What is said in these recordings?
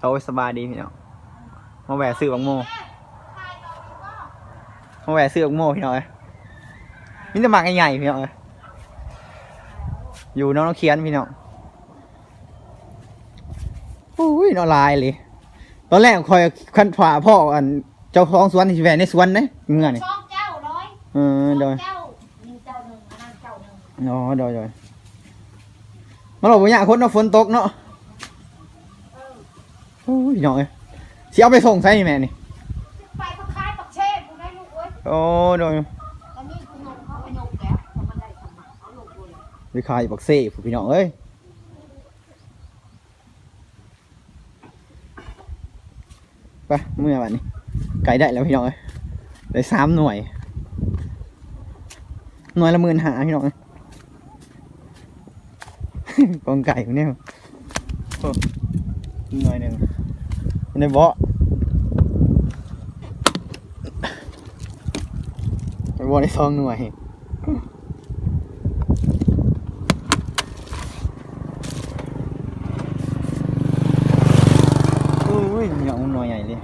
โอ้ยสบายดีพี่น้องมาแหวะซื้อบังโมมาแหวะซื้อบังโมพี่น้องเอ้ยมีแต่หมากใหญ่ๆพี่น้องเอ้ยอยู่น้องน้องเคียนพี่น้องอุ้ยนอนลายเลยตอนแรกคอยคันฝ่าพ่ออันเจ้าของสวนที่แหวะในสวนเนี่ยเงื่อนี่ช่องเจ้าร้อยเออโดยเจ้านี่เจ้าหนึ่งอันนั้นเจ้าหนึ่งอ๋อโดยโดยมาหลบอย่างคนเนาะฝนตกเนาะเออโอ้ย พี่น้องเอ้ยสิเอาไปส่งใส่นี่แม่นี่ไปเขาคายปักเชฟกูได้ลูกเว้ยโอ้โดยตอนนี้คุณนงเขาไปนงแล้วเขามาได้สมัครเขาลงเลยไปขายบักเซ่ผู้พี่น้องเอ้ยไปเมื่อวันนี้ไก่ได้แล้วพี่น้องเอ้ยได้สามหน่วย หน่วยละหมื่นหาพี่น้องเอ้ยกองไก่คนนี้โอ้หน่วยหนึ่ง ในเบาะไปเบาะในซองหน่วยอุ้ยเหนียวหน่อยใหญ่เลย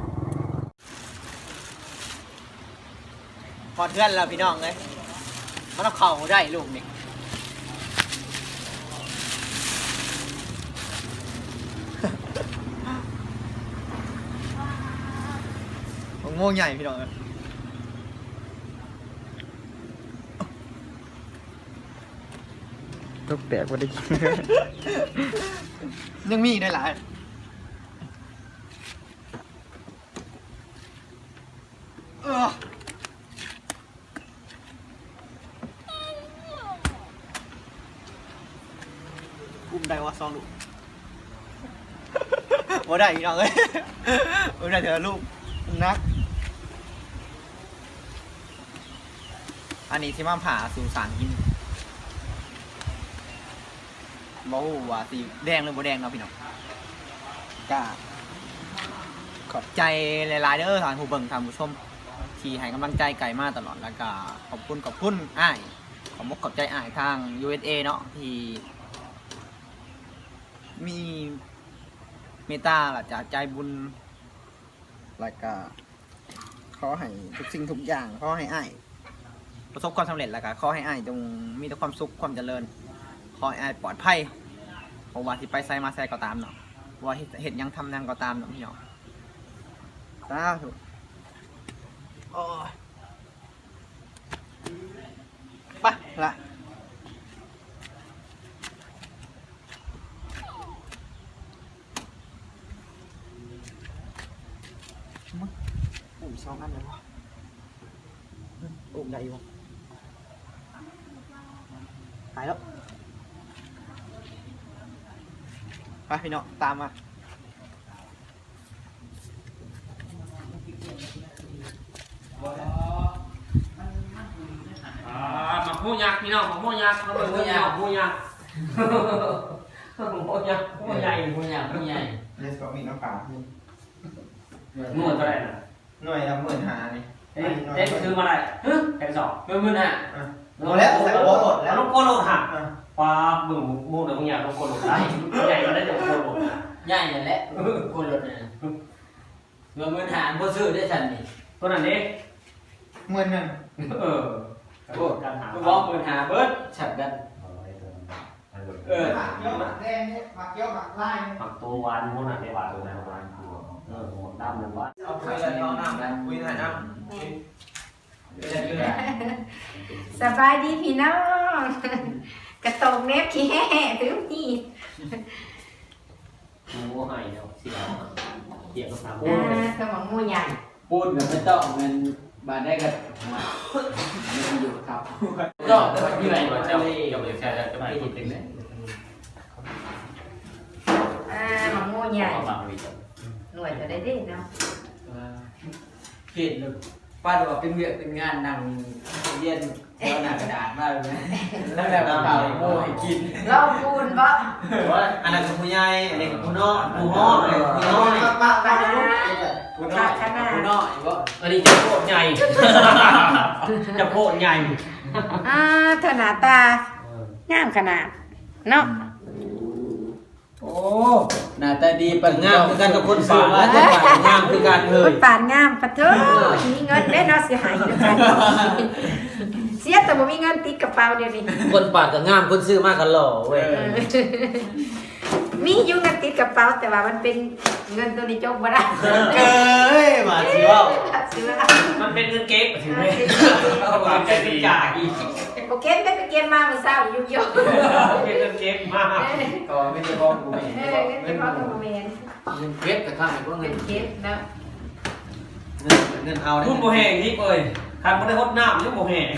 พอเทื่อนแล้วพี่น้องเลยมันเอาเข่าได้ลูกนี่ มะม่วงใหญ่พี่น้องเลยลูกแตกว่าได้กิน ยังมีอีกได้หลายเออกุ้มได้ว่าซองลูกบ่ได้พี่น้องเอ้ยบ่ได้เถอะลูกนัก อันนี้ที่มาผ่าสู่สารกินบ่ฮู้ว่าสีแดงหรือบ่แดงเนาะพี่น้องก็ขอบใจหลายๆเด้อทางผู้เบิ่งทางผู้ชม ที่ให้กำลังใจไก่มาตลอดแล้วก็ขอบคุณขอบคุณอ้ายขอบมกขอบใจอ้ายทาง USA เนาะที่ มีเมตตาหละจากใจบุญแล้วก็ขอให้ทุกสิ่งทุกอย่างขอให้อ้าย ประสบความสำเร็จแล้วก็ขอให้อ้ายจงมีแต่ความสุขความเจริญขอให้อ้ายปลอดภัยเพราะว่าที่ไปไซมาไซก็ตามเนาะว่าเฮ็ดเห็นยังทำยังก็ตามเนาะพี่เนาะสาธุโอ้ยไปละมึงอุ้มสองอันเลยวะอุ้มได้อยู่ หายแล้ว ไปพี่น้องตามมา อ่าหมักหมูยักษ์พี่น้องหมักหมูยักษ์มาเบิ่งเรื่องหมักหมูยักษ์หมักหมูยักษ์หมูใหญ่ผู้ใหญ่ผู้ใหญ่เลสก็มีน้ำปลาหมูเท่าไหร่นะหน่วยละหมื่นหานี่เอ๊ะเอ๊ะซื้อมาได้ฮึแผ่นสองเมื่อมื่อน่ะ โอ้แล้วใส่โอ้หมดแล้วลูกโกโลหักปลาบึ้งหมูเดี๋ยวมึงอยากลูกโกโลได้ใหญ่ก็ได้แต่โกโลใหญ่นั่นแหละคนรถน่ะเมื่อมื่อหาบ่ซื้อได้ทันนี่ตัวนั้นเองหมื่นหนึ่งเออโคตรการหากูบอกมื่อหาเบิดฉับกัน เออหมักเกี้ยวหมักแดงเนี่ยหมักเกี้ยวหมักลายหมักตัววานหมูน่ะเดี๋ยววานตัวนั้นวานตัวเออหมดดำหนึ่งวานเอาไปเลยน้องน้ำคุยถ่ายน้ สบายดีพี่น้องกระตงเน็บขี้แห่ถือมีดหมูให้เนาะเสียเกี่ยวกับสามหมูอ่าสมองมูใหญ่พูดกับไม่ต้องเงินบาทได้กันมามันอยู่ครับก็ที่ไหนก็เจ้าเจ้าเจ้าเดี๋ยวแชร์จะไม่เห็นเต็มเลยอ่าหมองมูใหญ่เอาบางวีหน่วยจะได้ดีเนาะเห็นเลย ป้าดูว่าเป็นเวียกเป็นงานนั่งเรียนแถวหน้ากระดาษมากเลยนะแล้วแบบเปล่าโม่ให้กินรอบปูนบ่ำอันนั้นคือผู้ใหญ่อันนี้คือผู้น้องผู้ห้องเลยผู้น้อยป้าป้าปลากูน้อยกูน้อยว่าอันนี้จะโคตรใหญ่จะโคตรใหญ่อ่าถนาตางามขนาดเนาะ โอ้ หน้าตาดีปัญงามคือกันกับคนซื้อมาคนปากงามคือกันเฮ้คยนปานงามปะเถอะมีเงินได้เนาะเสียหายด้วยกันเสียแต่บ่มีเงินติดกระเป๋าเดี๋ยวนี้คนปากก็งามคนซื้อมากก็หล่อเว้ยมีอยู่เงินติดกระเป๋าแต่ว่ามันเป็นเงินตัวนี้จกบ่ได้เอ้ยมาสิว่าซื้อมันเป็นเงินเก๊กถึงไหมเอาความใจเป็ นกาอีกโอเคได้ไปเกมมาเมื่อเช้าอยู่ยเป็นเงินเก๊กมากก็ไม่ใช่พ่อกูแม่เออเงินเฉพาะตัวเมนเงินเก็บแต่ข้างไหนก็เงิเป็นนเก็บนะเงินเงินเอาพุ่มโบแห้งนี่เอ้ยคันบ่ได้ฮดน้ำยังโบแห้ง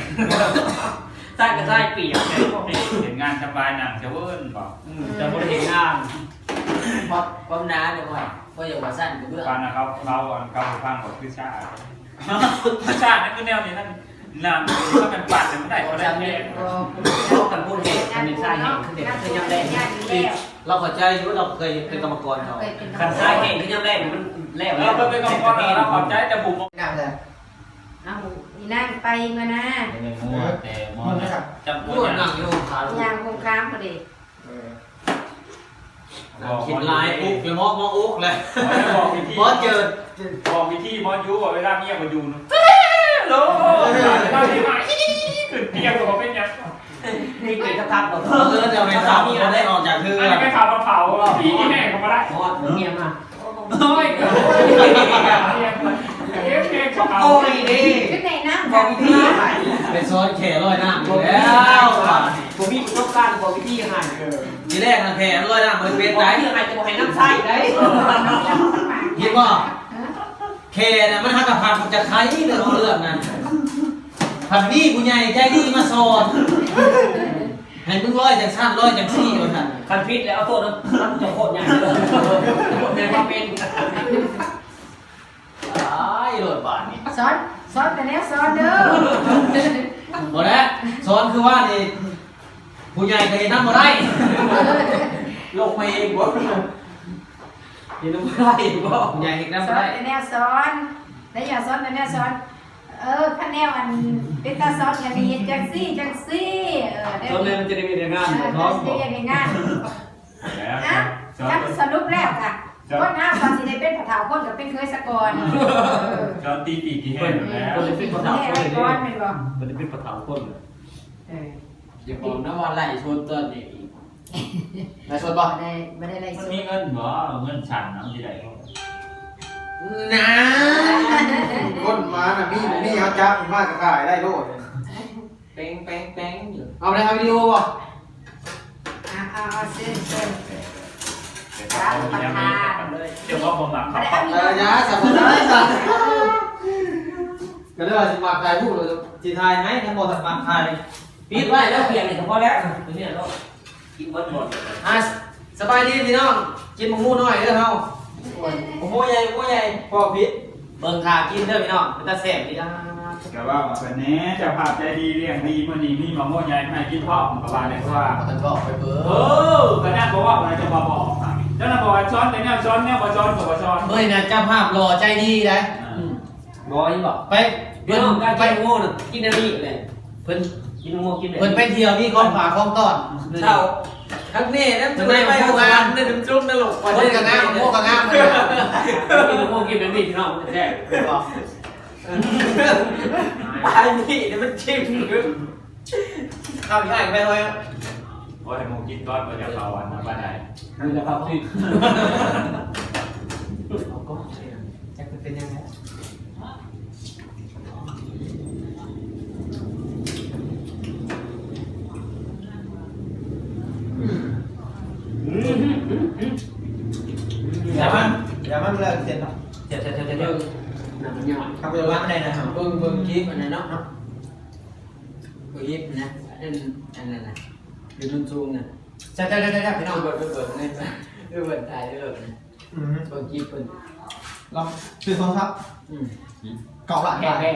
ใต้ก็ใต้เปียกแค่โบแห้งเห็นงานสบายหนังจะเวิร์นบอกแต่บ่ได้เห็นงานพอความน้าเนี่ยว่าก็อย่าว่าสั้นกับเบื้องปานนะครับเราอะเขาฟังของคือชาติคือชาตินั่นคือแนวนี้นั่น นานถ้าเป็นปัดมันได้ก็ได้แน่พวกกันพูดเห็นมันเป็นใต้เห็นขึ้นเด็กขึ้นยำแดงงานอยู่แล้วเราเข้าใจอยู่เราเคยเป็นกรรมกรเขาเคยเป็นคันใต้เห็นขึ้นยำแดงมันแล้วเราเป็นกองกรเราขอบใจแต่บุ๋มงามเลยเอาอีนั่งไปมานะมัวแต่มองจำพูพูดดนั่งอยู่ขาลูกยางคงค้างพอดีคิดลายอุ๊กเดี๋ยวมองมองอุ๊กเลยบอกวิธีพอเจอบอกวิธีมอยูบอกเวลาเมียมาอยู่นะ โลมาที่ไหนขึ้นเตียงบอกเป็นยังนี่เป็นกระทับบ่เออจะไม่ทราบเขาได้ออกจากเรืออันนี้ไม่ข่าวมาเผาพี่แห้งก็มาได้เพราะว่าเมียมาโอ้ยเกิดเอฟเอฟเขาโอ้ยนี่ขึ้นในน้ำบอกวิธีหายเป็นซ้อนแข่ลอยน้ำอยู่แล้แล้ววผมมีต้องการบอกวิธีหายทีแรกนะแข่ลอยน้ำมันเป็นบอกไรวิธีหายจะบอกให้น้ำใส่ได้เห็นป่ะ แข่น่ะมันหักกับผักจะไข่เรื่องเรื่องนั้นผักนี่ผู้ใหญ่ใจดีมาสอนให้มึงลอยจากชาติลอยจากซี่มาสั่นคันพิษแล้วเอาตัวนั้นจะโคตรใหญ่เลยเป็นมาเป็นตายโดดบาทนี่ซ้อนซ้อนแต่แล้วซ้อนเด้อหมดแล้วสอนคือว่านี่ผู้ใหญ่ก็เห็นน้ำมาได้ลงมาเองบ่ เห็นน้ำได้บ่ผู้ใหญ่เห็นน้ำซ้มาอนได้แต่แนวซ้อนแล้วอย่าซ้อนแต่แนวซ้อน เออถ้าแนวอันเป็นตาซ้อนกันนี่จังซี่จังซี่เออได้ตอนนี้มันจะได้มีแต่งานเออพร้อมจะบ่เรียนในงานแล้วนะจับสรุปแล้วค่ะคนหน้าตอนสิได้เป็นผัดเถาคนกับเป็นเคยสะกอนเออจอนตีปีกี่แห้งแล้วคนเป็นภาษาแม่คนไอ้เลยก้อนเป็นบ่มันเป็นภาษาคนเลยเอออย่าบอกนะว่าไล่ชนต้นนี่ ไล่ชนบ่บ่ได้บ่ได้ไรมันสุดมีเงินบ่เงินฉันน้ำที่ไหนนะคนมาน่ะมีมีเขาจับมากก็ขายได้โลดแป้งแป้งแป้งอยู่เอาได้เอาวิดีโอบ่อะเอาเอาซื้อซื้อเดี๋ยวพ่อผมหลังบ่เขาได้เอาเออยาสับสนได้สับก็เลยว่าสิมาถ่ายรูปเลยสิถ่ายไหมทั้งหมดสักมาถ่ายปิดไว้แล้วเปลี่ยนเลยเฉพาะแล้วตัวนี้เรา กินหมดหมดอะสบายดีพี่น้อง กินหมูน้อยเด้อเฮาโอ้โหใหญ่โอ้โหใหญ่พอพิษเบิ่งขากินเด้อพี่น้องเป็นตาแซ่บดีนะแต่ว่าวันนี้จะภาพใจดีเรียงดีมื่อนี้มีมะม่วงใหญ่ให้กินพ่อผมก็ว่าเลยว่าตันก็ไปเบอเออกระด้างบอกว่าอะไรจะมาบอกเจ้าหน้าบอกว่าช้อนแต่เนี่ยช้อนเนี่ยมาช้อนบอกว่าช้อนเฮ้ยนะเจ้าภาพหล่อใจดีนะบอยบอกไปเรื่องการกินโง่น่ะกินอะไรเลยเพิ่น กินโง่กินเพิ่นไปเที่ยวมีของฝากของต้อนเช่าทั้งนี้นั่นจะไม่ไปโรงงานนี่น้ำจุ๊บนรกคนกับงามพวกกับงามเลยกินโง่กินแบบนี้พี่น้องมันแท้บอกตายนี่เดี๋ยวมันชิมข้าวย่างไปเลยว่าให้มึงกินก้อนมาจากเราวันนะบ้านไหนมีแต่ครับที่จะเป็นยังไง อย่ามันอย่ามันเลิกเสร็จแล้ว เจ็บเจ็บเจ็บเจ็บน้ำมันย่อยทำไปว่าอะไรนะครับเบิ่งเบิ่งคลิปอันนั้นเนาะคลิปนะอันอันนั้นนะดูนุ่นซูงนะใช่ใช่ใช่ใช่พี่น้องเปิดเปิดเปิดเลยเปิดถ่ายได้เลยนะอืมเบิ่งคลิปเพิ่นลองซื้อโทรศัพท์อืมเก่าหลังแพ้บ้านแพ้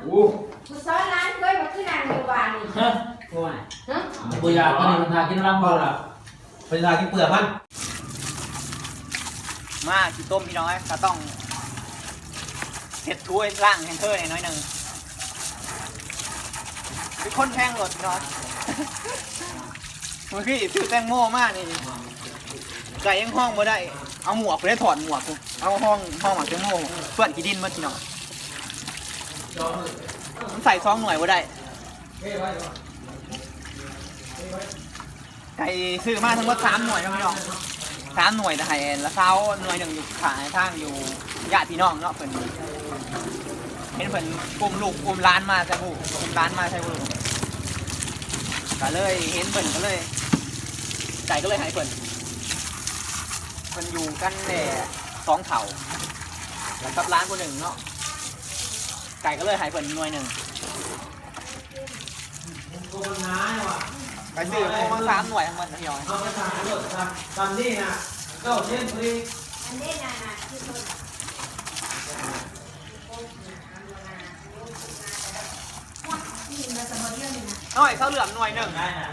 โอ้กูซ้อนร้านเคยมาขึ้นนางอยู่บ้านนี่ง่ายฮะบุญยาก็นี่มันทากินรำบ่ล่ะเป็นลายที่เปลือกมันมาขี้ต้มพี่น้อยก็ต้อง เห็ดถ้วยล่างแฮงเกอร์หน่อยหนึ่งเป็นคนแพงหลดพี่น้อยเมื่อกี้ซื้อแตงโมมากนี่ไก่ยังห้องบ่ได้ เอาหมวกไปได้ถอดหมวกกูเอาห้องห้องหมักเจ้าโมเพื่อนกี่ดินมื่อกี้น้องมันใส่ซองหน่วยว่าได้ไก่ซื้อมาทั้งหมดสามหน่วยนะพี่น้องสามหน่วยนะไฮเอ็นแล้วเช้าหน่วยหนึ่งอยู่ขายทางอยู่ญาติพี่น้องเนาะเพิ่น เห็นเพิ่นกลุ่มลูกกลุ่มร้านมาใช่บุกลุ่มร้านมาใช่บุก็เลยเห็นเพิ่นก็เลยใจก็เลยใหายเพิ่นเพิ่นอยู่กันแน่สองเถ่าแล้วกับร้านคนหนึ่งเนาะไก่ก็เลยใหายเพิ่นหน่วยหนึ่งกูมันน้ายว่ะไปซื้อมาสามหน่วยทั้งหมดนะพี่น้องเอาไปทำรถทำทำนี่นะเก้าเช่นพอดีอันนี้น่ะน่ะที่ต้น นี่มาสมบูรณ์เรื่องนี้นะน้อยข้าวเหลืองหน่วยหนึ่งได้นะ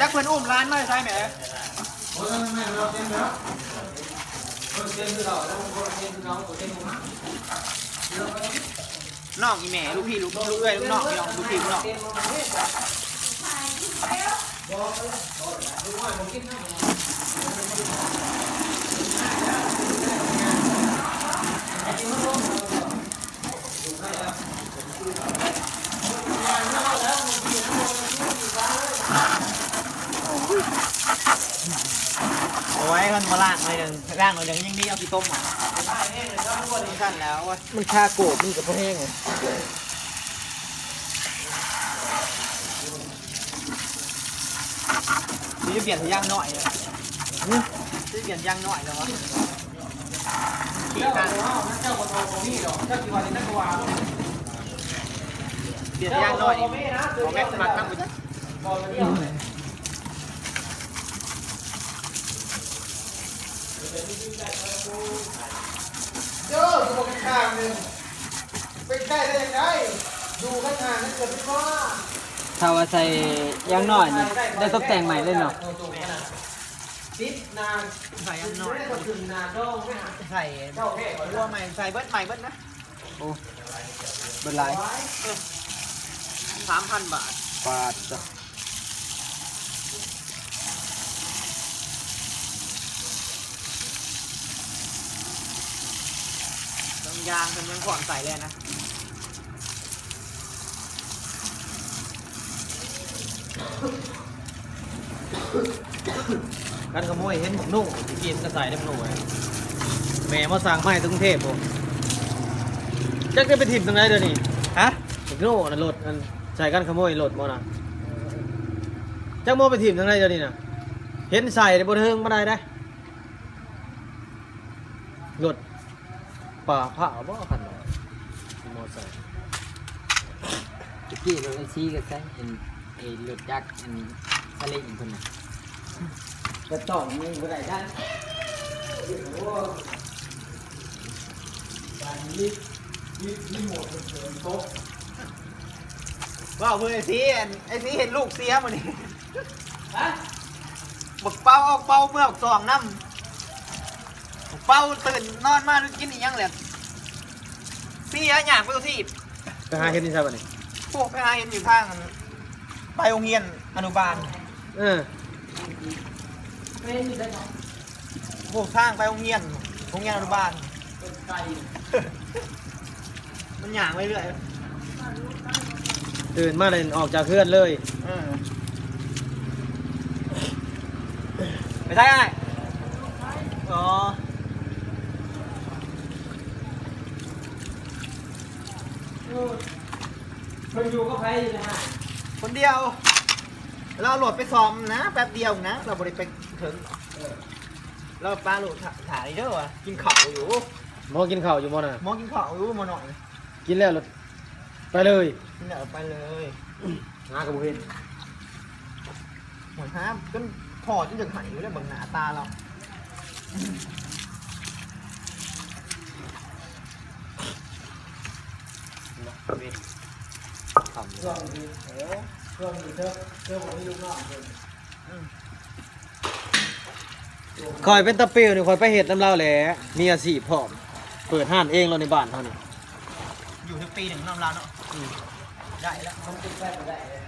จักเพิ่นอุ้มร้านมาใช่ไหมโอ้ยไม่ไม่เราเต็มแล้วคนเต็มคือเราแล้วคนเต็มคือเราคนเต็มกูมาน้องอีแม่ลูกพี่ลูกลูกเอ้ยลูกน้องพี่น้องลูกพี่ลูกน้อง มันมาล่างเลยหนึ่งล่างเลยหนึ่งยังดีเอาพี่ต้มมาขั้นแล้วว่ามันคาโกบมันกับพวกแห้งไงนี่จะเปลี่ยนสัญญางหน่อยเลยนี่จะเปลี่ยนยางหน่อยเลยวะขี่เจ้ากันเจ้าคนโตของพี่หรอกเจ้ากี่วันนี้นักกว่าเปลี่ยนสัญญางหน่อยนี่เอาแม็กซ์มาตั้งไปจ้ะ บอกมา เที่ยวเลยเจ้าดูบอกข้างหนึ่งเป็นได้ได้ยังไงดูข้างหน้านั่นเกิดไม่ว่าถ้าว่าใส่ยางหน่อยนี่ได้ตกแต่งใหม่เลยเนาะติดนานใส่ยางหน่อยไม่ได้มาถึงนาเจ้าไม่หาใส่ตัวใหม่ใส่เบิ้ลใหม่เบิ้ลนะโอ้เบิ้ลไรสามพันบาทบาทจ้ะต้อง ยางเป็นยังก่อนใส่เลยนะกันขโมยเห็นผมนุ่งกินกระสายน้ำหนูแม่มาสั่งไม้ถึงกรุงเทพผมจักได้ไปถิ่มตรงไหนเดี๋ยวนี้ฮะเด็กโน่นะรถมันใส่กันขโมยรถมานะจักโมไปถิ่มตรงไหนเดี๋ยวนี้นะเห็นใส่ในบนเทิงมาได้ได้รถ ป่าผ้าบ่คันมอไซค์ตะกี้รถไอซีก็ใช้เป็นไอ้รถจักรอันทะเลอีกคนน่ะกระจ่องนี่บ่ได้ได้ว่าเพื่อนไอ้ซีอันไอ้ซีเห็นลูกเสียมันนี่บักเป้าออกเป้าเมื่อบักสองน้ำบักเป้าตื่นนอนมาหรือกินอีก ยังเลยเสียอยากไปตัวที่ไปหาเห็นที่ใช่ป่ะนี่พวกไปหาเห็นอยู่ทางไปโรงเรียนอนุบาลเออพวกทางไปโรงเรียนโรงเรียนอนุบาลมันหยางไปเรื่อยตื่นมาเลยออกจากเคลื่อนเลยเออไปใช่ไหมอ๋อ มันอยู่ก็ใครอยู่นะฮะคนเดียว เราโหลดไปซ้อมนะ แป๊บเดียวนะ เราบริไปถึงเราปลาโหลดถ่าถ่ายเด้อวะกินข้าวอยู่หมอกินข้าวอยู่หมอน่ะมองกินข้าวอยู่มาหน่อยกินแล้วรถไปเลยนี่เดี๋ยวไปเลยหากระบุเห็นหัวห้ามจนพอจนจะหายอยู่เลยเบังหน้าตาเรา คอยเป็นตะเปียวนี่คอยไปเห็ดน้ำเล่าแหละมีอาชีพพร้อม เปิดห้านเองเราในบ้านเท่านี้อยู่ถึงปีหนึ่งน้ำลาเนาะได้แล้วต้องติดแป๊บได้เลย